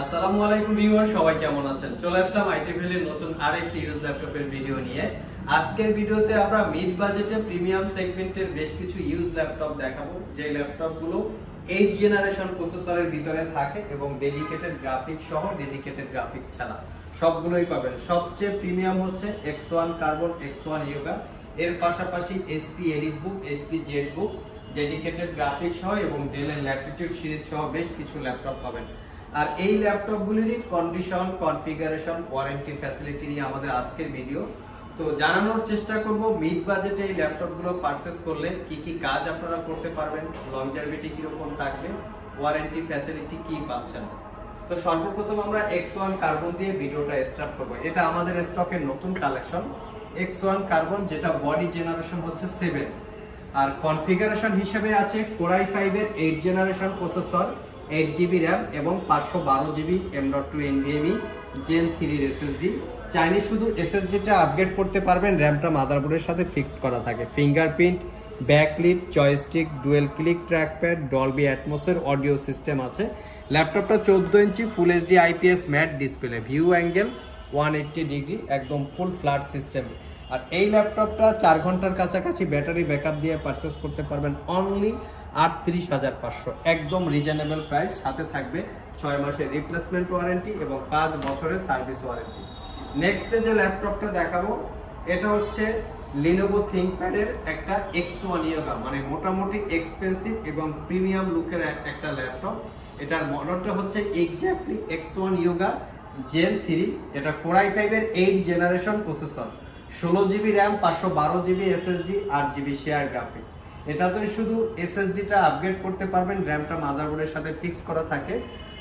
আসসালামু আলাইকুম ভিউয়ার সবাই কেমন আছেন? চলে আসলাম আইটি ভ্যালির নতুন আরেকটি ইউজ ল্যাপটপের ভিডিও নিয়ে। আজকের ভিডিওতে আমরা মিড বাজেটে প্রিমিয়াম সেগমেন্টের বেশ কিছু ইউজ ল্যাপটপ দেখাবো। যে ল্যাপটপগুলো এইট জেনারেশন প্রসেসরের ভিতরে থাকে এবং ডেডিকেটেড গ্রাফিক্স সহ ডেডিকেটেড গ্রাফিক্স ছাড়া। সবগুলোই পাবেন। সবচেয়ে প্রিমিয়াম হচ্ছে X one Carbon, X one Yoga. এর পাশাপাশি HP elite book, HP Z book, dedicated graphics সহ এবং ডেলের ল্যাটিটিউড সিরিজ সহ বেশ কিছু ল্যাপটপ পাবেন। আর এই ল্যাপটপগুলিরই কন্ডিশন কনফিগারেশন ওয়ারেন্টি ফ্যাসিলিটি নিয়ে আমাদের আজকের ভিডিও তো জানানোর চেষ্টা করব মিড বাজেটে এই ল্যাপটপগুলো পারচেস করলে কি কি কাজ আপনারা করতে পারবেন লংজারভিটি কীরকম থাকবে ওয়ারেন্টি ফ্যাসিলিটি কি পাচ্ছেন। তো সর্বপ্রথম আমরা এক্স ওয়ান কার্বন দিয়ে ভিডিওটা স্টার্ট করব। এটা আমাদের স্টকের নতুন কালেকশন এক্স ওয়ান কার্বন যেটা বডি জেনারেশন হচ্ছে সেভেন আর কনফিগারেশন হিসেবে আছে কোরাই ফাইভের eight generation processor eight GB RAM এবং পাঁচশো বারো GB M dot two NVMe gen থ্রির এসএসডি চাইলে শুধু এসএসডিটা আপগ্রেড করতে পারবেন র্যামটা মাদারবোর্ডের সাথে ফিক্সড করা থাকে। Fingerprint backlit joystick dual click trackpad Dolby অ্যাটমসের audio system আছে। ল্যাপটপটা চোদ্দ ইঞ্চি full HD IPS matte display view angle one eighty degree একদম ফুল ফ্ল্যাট সিস্টেম আর এই ল্যাপটপটা চার ঘণ্টার কাছাকাছি ব্যাটারি ব্যাকআপ দিয়ে পারচেস করতে পারবেন অনলি আটত্রিশ হাজার পাঁচশো। একদম রিজনেবল প্রাইস সাথে থাকবে ছয় মাসের রিপ্লেসমেন্ট ওয়ারেন্টি এবং পাঁচ বছরের সার্ভিস ওয়ারেন্টি নেক্সটে যে ল্যাপটপটা দেখাবো, এটা হচ্ছে লিনোভো থিঙ্কপ্যাডের একটা এক্স ওয়ান ইয়োগা মানে মোটামুটি এক্সপেন্সিভ এবং প্রিমিয়াম লুকের একটা ল্যাপটপ এটার মডেলটা হচ্ছে exactly X one Yoga gen three এটা কোরাই ফাইভের এইট জেনারেশন প্রসেসর ষোলো জিবি র্যাম পাঁচশো বারো জিবি এসএসডি আট জিবি শেয়ার গ্রাফিক্স এটাতে শুধু এসএসডিটা আপগ্রেড করতে পারবেন র্যামটা মাদারবোর্ডের সাথে ফিক্সড করা থাকে।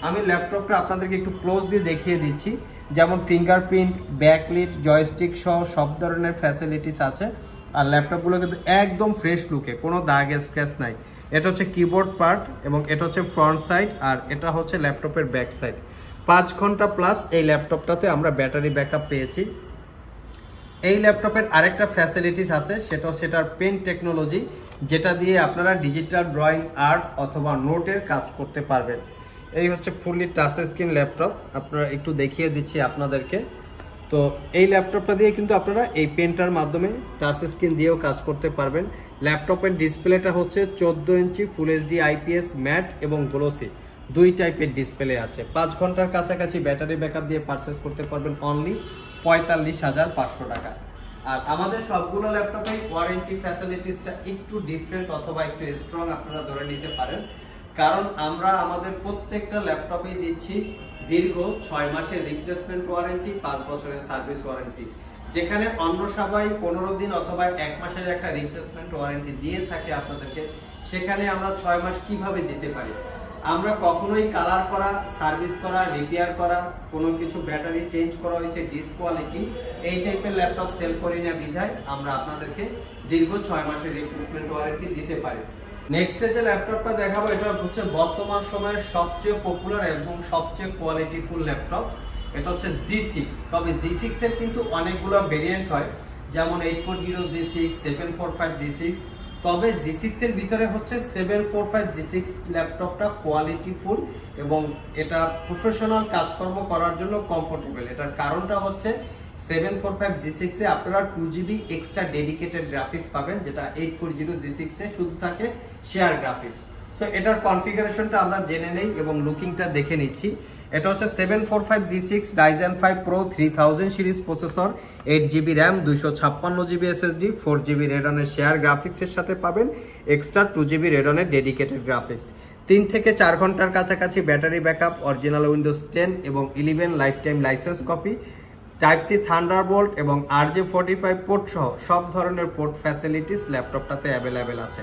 আমি ল্যাপটপটা আপনাদেরকে একটু ক্লোজ দিয়ে দেখিয়ে দিচ্ছি। যেমন ফিঙ্গারপ্রিন্ট ব্যাকলিট জয়স্টিক সহ সব ধরনের ফ্যাসিলিটিস আছে। আর ল্যাপটপগুলো কিন্তু একদম ফ্রেশ লুকে কোনো দাগ স্ক্র্যাচ নাই। এটা হচ্ছে কিবোর্ড পার্ট এবং এটা হচ্ছে ফ্রন্ট সাইড আর এটা হচ্ছে ল্যাপটপের ব্যাক সাইড পাঁচ ঘণ্টা প্লাস এই ল্যাপটপটাতে আমরা ব্যাটারি ব্যাকআপ পেয়েছি। এই ল্যাপটপের আরেকটা ফ্যাসিলিটিস আছে, সেটা এটার পেন টেকনোলজি যেটা দিয়ে আপনারা ডিজিটাল ড্রয়িং আর্ট অথবা নোটের কাজ করতে পারবেন। এই হচ্ছে ফুললি টাচ স্ক্রিন ল্যাপটপ আপনারা একটু দেখিয়ে দিচ্ছি আপনাদেরকে। তো এই ল্যাপটপটা দিয়ে কিন্তু আপনারা এই পেনটার মাধ্যমে টাচ স্ক্রিন দিয়েও কাজ করতে পারবেন। ল্যাপটপের ডিসপ্লেটা হচ্ছে চোদ্দ ইঞ্চি ফুল এইচডি আইপিএস ম্যাট এবং গ্লোসি দুই টাইপের ডিসপ্লে আছে। পাঁচ ঘণ্টার কাছাকাছি ব্যাটারি ব্যাকআপ দিয়ে পারচেস করতে পারবেন অনলি পঁয়তাল্লিশ হাজার পাঁচশো টাকা। আর আমাদের সবগুলো ল্যাপটপে ওয়ারেন্টি ফ্যাসিলিটিসটা একটু ডিফারেন্ট অথবা একটু স্ট্রং আপনারা ধরে নিতে পারেন। কারণ আমরা আমাদের প্রত্যেকটা ল্যাপটপেই দিচ্ছি দীর্ঘ ছয় মাসের রিপ্লেসমেন্ট ওয়ারেন্টি পাঁচ বছরের সার্ভিস ওয়ারেন্টি যেখানে অন্য সবাই পনেরো দিন অথবা এক মাসের একটা রিপ্লেসমেন্ট ওয়ারেন্টি দিয়ে থাকে আপনাদেরকে। সেখানে আমরা ছয় মাস কীভাবে দিতে পারি? আমরা কখনোই কালার করা সার্ভিস করা রিপেয়ার করা, কোনো কিছু ব্যাটারি চেঞ্জ করা হয়েছে ডিসকোয়ালিটি এই টাইপের ল্যাপটপ সেল করি না বিধায় আমরা আপনাদেরকে দীর্ঘ ছয় মাসের রিপ্লেসমেন্ট ওয়ারেন্টি দিতে পারি। নেক্সটে যে ল্যাপটপটা দেখাবো, এটা হচ্ছে বর্তমান সময়ের সবচেয়ে পপুলার এবং সবচেয়ে কোয়ালিটিফুল ল্যাপটপ এটা হচ্ছে জি সিক্স তবে জি সিক্সের কিন্তু অনেকগুলো ভেরিয়েন্ট হয়, যেমন eight four zero G six seven four five G six তবে জি সিক্সের ভিতরে হচ্ছে seven four five G six ল্যাপটপটা কোয়ালিটিফুল এবং এটা প্রফেশনাল কাজকর্ম করার জন্য কমফোর্টেবল এটার কারণটা হচ্ছে সেভেন ফোর ফাইভ জি সিক্সে আপনারা two GB extra dedicated graphics পাবেন, যেটা এইট ফোর জিরো জি সিক্সে শুধু থাকে শেয়ার গ্রাফিক্স সো এটার কনফিগারেশনটা আমরা জেনে নেই এবং লুকিংটা দেখে নিচ্ছি। এটা হচ্ছে seven four five G six Ryzen five pro three thousand series processor eight GB RAM দুইশো ছাপ্পান্ন জিবি এসএসডি ফোর জিবি রেডনের শেয়ার গ্রাফিক্সের সাথে পাবেন এক্সট্রা টু জিবি রেডনের ডেডিকেটেড গ্রাফিক্স তিন থেকে চার ঘণ্টার কাছাকাছি battery backup original Windows ten এবং eleven life time license copy type C Thunderbolt এবং R J forty five port সহ সব ধরনের পোর্ট ফ্যাসিলিটিস ল্যাপটপটাতে অ্যাভেলেবেল আছে।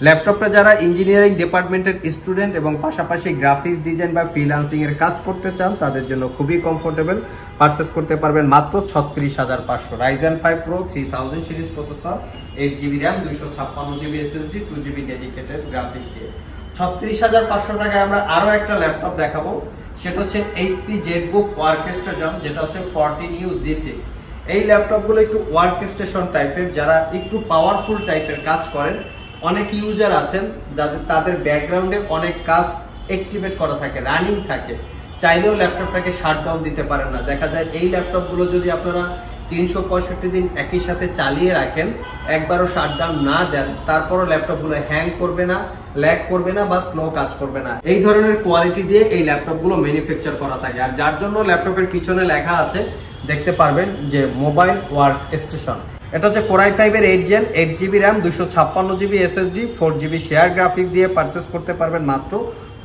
ল্যাপটপটা যারা ইঞ্জিনিয়ারিং ডিপার্টমেন্টের স্টুডেন্ট এবং পাশাপাশি গ্রাফিক্স ডিজাইন বা ফ্রিলান্সিং এর কাজ করতে চান, তাদের জন্য খুবই কমফোর্টেবল পারচেস করতে পারবেন মাত্র ছত্রিশ হাজার পাঁচশো। Ryzen five pro three thousand series processor eight GB RAM দুইশো ছাপ্পান্ন GB SSD two GB dedicated graphics দিয়ে। ছত্রিশ হাজার পাঁচশো টাকায় আমরা আরও একটা ল্যাপটপ দেখাবো। সেটা হচ্ছে এইচপি জেটবুক ওয়ার্কেস্ট্রাজন যেটা হচ্ছে ফোরটিন ইউ জি সিক্স এই ল্যাপটপগুলো একটু ওয়ার্কস্টেশন টাইপের যারা একটু পাওয়ারফুল টাইপের কাজ করেন অনেক ইউজার আছেন যাদের, তাদের ব্যাকগ্রাউন্ডে অনেক কাজ অ্যাক্টিভেট করা থাকে রানিং থাকে। চাইলেও ল্যাপটপটাকে শাট ডাউন দিতে পারেন না। দেখা যায় এই ল্যাপটপগুলো যদি আপনারা তিনশো পঁয়ষট্টি দিন একই সাথে চালিয়ে রাখেন, একবারও শাটডাউন না দেন, তারপরও ল্যাপটপগুলো হ্যাং করবে না ল্যাগ করবে না বা স্লো কাজ করবে না। এই ধরনের কোয়ালিটি দিয়ে এই ল্যাপটপগুলো ম্যানুফ্যাকচার করা থাকে। আর যার জন্য ল্যাপটপের পিছনে লেখা আছে, দেখতে পারবেন যে মোবাইল ওয়ার্ক স্টেশন এটা হচ্ছে কোরাই ফাইভের eight gen eight GB RAM দুশো ছাপ্পান্ন GB SSD four GB share graphics দিয়ে পারচেস করতে পারবেন মাত্র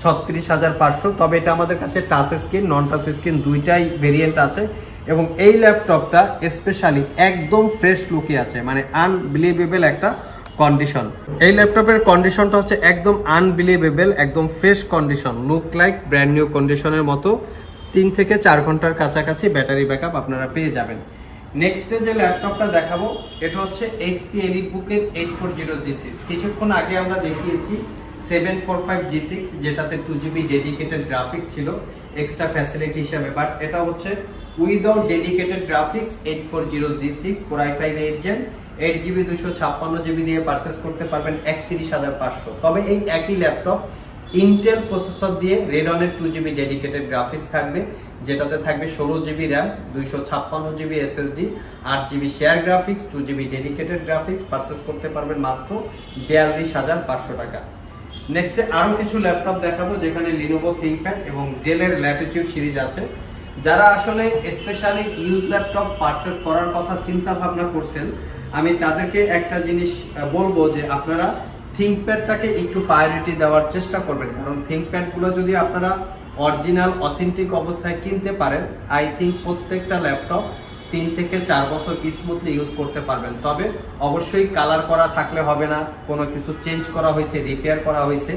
ছত্রিশ হাজার পাঁচশো। তবে এটা আমাদের কাছে touch screen non touch screen দুইটাই ভেরিয়েন্ট আছে এবং এই ল্যাপটপটা স্পেশালি একদম ফ্রেশ লুকে আছে মানে আনবিলিভেবল একটা কন্ডিশন এই ল্যাপটপের কন্ডিশনটা হচ্ছে একদম আনবিলিভেবল একদম fresh condition look like brand new কন্ডিশনের মতো। তিন থেকে চার ঘণ্টার কাছাকাছি ব্যাটারি ব্যাকআপ আপনারা পেয়ে যাবেন। নেক্সটে যে ল্যাপটপটা দেখাবো, এটা হচ্ছে এইচপি এলিট বুকের eight four zero G six কিছুক্ষণ আগে আমরা দেখিয়েছি seven four five G six যেটাতে টু জিবি ডেডিকেটেড গ্রাফিক্স ছিল এক্সট্রা ফ্যাসিলিটি হিসাবে। বাট এটা হচ্ছে without dedicated graphics eight four zero G six four i five eight gen eight GB দুশো ছাপ্পান্ন জিবি দিয়ে পারচেস করতে পারবেন একত্রিশ হাজার পাঁচশো। তবে এই একই ল্যাপটপ ইন্টেল প্রসেসর দিয়ে রেডনের টু জিবি ডেডিকেটেড গ্রাফিক্স থাকবে। যেটাতে থাকবে ষোলো জিবি র্যাম, দুইশো ছাপ্পান্ন জিবি এসএসডি, আট GB share graphics two GB dedicated graphics purchase করতে পারবেন মাত্র বিয়াল্লিশ হাজার পাঁচশো টাকা। নেক্সটে আরও কিছু ল্যাপটপ দেখাবো, যেখানে লিনোভো থিঙ্কপ্যাড এবং ডেলের ল্যাটিটিউড সিরিজ আছে। যারা আসলে স্পেশালি ইউজ ল্যাপটপ পারচেস করার কথা চিন্তা ভাবনা করছেন, আমি তাদেরকে একটা জিনিস বলব যে আপনারা থিঙ্কপ্যাডটাকে একটু প্রায়োরিটি দেওয়ার চেষ্টা করবেন। কারণ থিঙ্কপ্যাডগুলো যদি আপনারা অরিজিনাল, অথেন্টিক অবস্থায় কিনতে পারেন। আই থিঙ্ক প্রত্যেকটা ল্যাপটপ তিন থেকে চার বছর স্মুথলি ইউজ করতে পারবেন। তবে অবশ্যই কালার করা থাকলে হবে না, কোনো কিছু চেঞ্জ করা হয়েছে রিপেয়ার করা হয়েছে,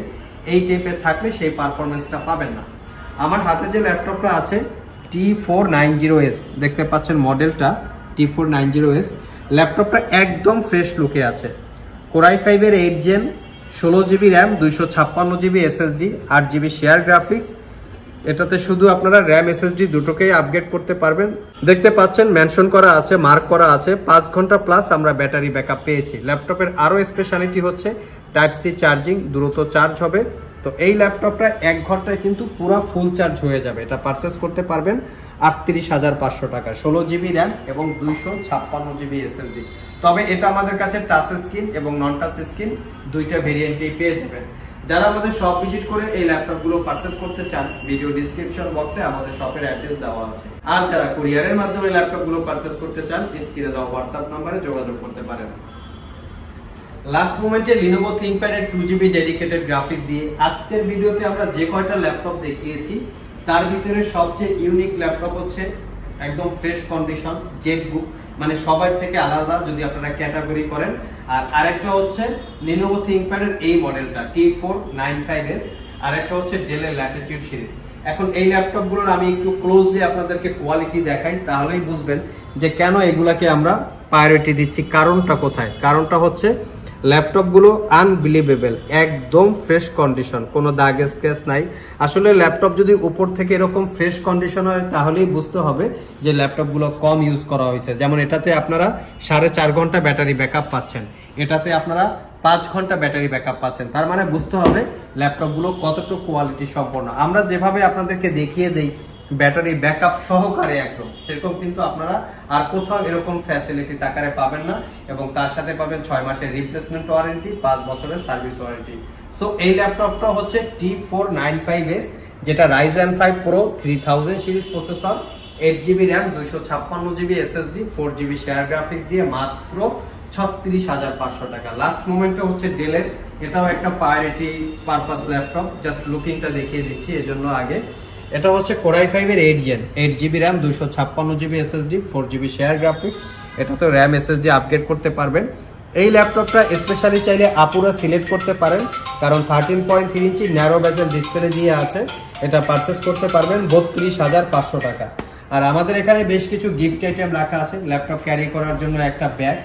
এই টাইপের থাকলে সেই পারফরমেন্সটা পাবেন না। আমার হাতে যে ল্যাপটপটা আছে T four nine zero S দেখতে পাচ্ছেন মডেলটা T four nine zero S ল্যাপটপটা একদম ফ্রেশ লুকে আছে। কোরাই ফাইভের এইট জেন ষোলো জিবি র্যাম দুইশো ছাপ্পান্ন জিবি এসএসডি আট জিবি শেয়ার গ্রাফিক্স এটাতে শুধু আপনারা র্যাম এসএসডি দুটোকেই আপগ্রেড করতে পারবেন। দেখতে পাচ্ছেন মেনশন করা আছে মার্ক করা আছে, পাঁচ ঘণ্টা প্লাস আমরা ব্যাটারি ব্যাকআপ পেয়েছি। ল্যাপটপের আরও স্পেশালিটি হচ্ছে টাইপ সি চার্জিং দ্রুত চার্জ হবে। তো এই ল্যাপটপটা এক ঘন্টায় কিন্তু পুরো ফুল চার্জ হয়ে যাবে। এটা পারচেস করতে পারবেন আটত্রিশ হাজার পাঁচশো টাকা ষোলো জিবি র্যাম এবং দুইশো ছাপ্পান্ন জিবি এসএসডি তবে এটা আমাদের কাছে টাচ স্ক্রিন এবং নন টাচ স্ক্রিন দুইটা ভেরিয়েন্টেই পেয়ে যাবেন। যারা আমাদের শপ ভিজিট করে এই ল্যাপটপগুলো পারচেস করতে চান ভিডিও ডিসক্রিপশন বক্সে আমাদের শপের অ্যাড্রেস দেওয়া আছে। আর যারা কুরিয়ারের মাধ্যমে ল্যাপটপগুলো পারচেস করতে চান স্ক্রিনে দেওয়া হোয়াটসঅ্যাপ নম্বরে যোগাযোগ করতে পারেন। লাস্ট মোমেন্টে লিনোভো থিঙ্কপ্যাডের টু জিবি ডেডিকেটেড গ্রাফিক্স দিয়ে আজকের ভিডিওতে আমরা যে কয়টা ল্যাপটপ দেখিয়েছি, তার ভিতরে সবচেয়ে ইউনিক ল্যাপটপ হচ্ছে একদম ফ্রেশ কন্ডিশন জেট বুক মানে সবার থেকে আলাদা যদি আপনারা ক্যাটাগরি করেন আর আরেকটা হচ্ছে লিনোভো থিঙ্কপ্যাডের এই মডেলটা T four nine five S আরেকটা হচ্ছে ডেলের ল্যাটিটিউড সিরিজ এখন এই ল্যাপটপগুলোর আমি একটু ক্লোজলি আপনাদেরকে কোয়ালিটি দেখাই, তাহলেই বুঝবেন যে কেন এগুলাকে আমরা প্রায়োরিটি দিচ্ছি, কারণটা কোথায়? কারণটা হচ্ছে ল্যাপটপগুলো আনবিলিভেবল একদম ফ্রেশ কন্ডিশন কোনো দাগ স্ক্র্যাচ নাই। আসলে ল্যাপটপ যদি উপর থেকে এরকম ফ্রেশ কন্ডিশন হয়, তাহলেই বুঝতে হবে যে ল্যাপটপগুলো কম ইউজ করা হয়েছে। যেমন এটাতে আপনারা সাড়ে চার ঘণ্টা ব্যাটারি ব্যাকআপ পাচ্ছেন। এটাতে আপনারা পাঁচ ঘণ্টা ব্যাটারি ব্যাকআপ পাচ্ছেন। তার মানে বুঝতে হবে ল্যাপটপগুলো কতটুকু কোয়ালিটি সম্পন্ন। আমরা যেভাবে আপনাদেরকে দেখিয়ে দেই ব্যাটারি ব্যাকআপ সহকারে একদম, সেরকম কিন্তু আপনারা আর কোথাও এরকম ফ্যাসিলিটিস আকারে পাবেন না এবং তার সাথে পাবেন ছয় মাসের রিপ্লেসমেন্ট ওয়ারেন্টি পাঁচ বছরের সার্ভিস ওয়ারেন্টি সো এই ল্যাপটপটা হচ্ছে T four nine five S যেটা Ryzen five pro three thousand series processor eight GB RAM দুইশো ছাপ্পান্ন GB SSD four GB share graphics দিয়ে মাত্র ছত্রিশ হাজার পাঁচশো টাকা। লাস্ট মোমেন্টে হচ্ছে ডেলের এটাও একটা প্রায়োরিটি পারপাস ল্যাপটপ জাস্ট লুকিংটা দেখিয়ে দিচ্ছি, এজন্য আগে। এটা হচ্ছে কোরাই ফাইভের eight gen eight GB RAM দুইশো ছাপ্পান্ন GB SSD four GB share graphics এটা তো র্যাম এসএসডি আপগ্রেড করতে পারবেন। এই ল্যাপটপটা স্পেশালি চাইলে আপুরা সিলেক্ট করতে পারেন, কারণ থার্টিন পয়েন্ট থ্রি ইঞ্চি ন্যারো ব্যাজের ডিসপ্লে দিয়ে আছে। এটা পারচেস করতে পারবেন বত্রিশ হাজার পাঁচশো টাকা। আর আমাদের এখানে বেশ কিছু গিফট আইটেম রাখা আছে। ল্যাপটপ ক্যারি করার জন্য একটা ব্যাগ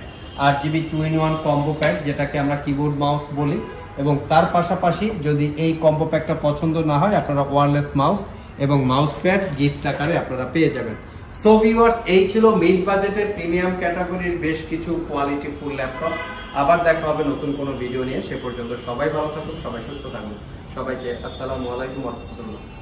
আট GB two in one combo pack যেটাকে আমরা কিবোর্ড মাউস বলি। এবং তার পাশাপাশি যদি এই কম্বো প্যাকটা পছন্দ না হয়, আপনারা ওয়ারলেস মাউস এবং মাউস প্যাড গিফট আকারে আপনারা পেয়ে যাবেন। সো ভিউয়ার্স এই ছিল মিড বাজেটের প্রিমিয়াম ক্যাটাগরির বেশ কিছু কোয়ালিটি ফুল ল্যাপটপ আবার দেখা হবে নতুন কোনো ভিডিও নিয়ে। সে পর্যন্ত সবাই ভালো থাকুন, সবাই সুস্থ থাকুন। সবাইকে আসসালামু আলাইকুম রহমতুল্লাহ।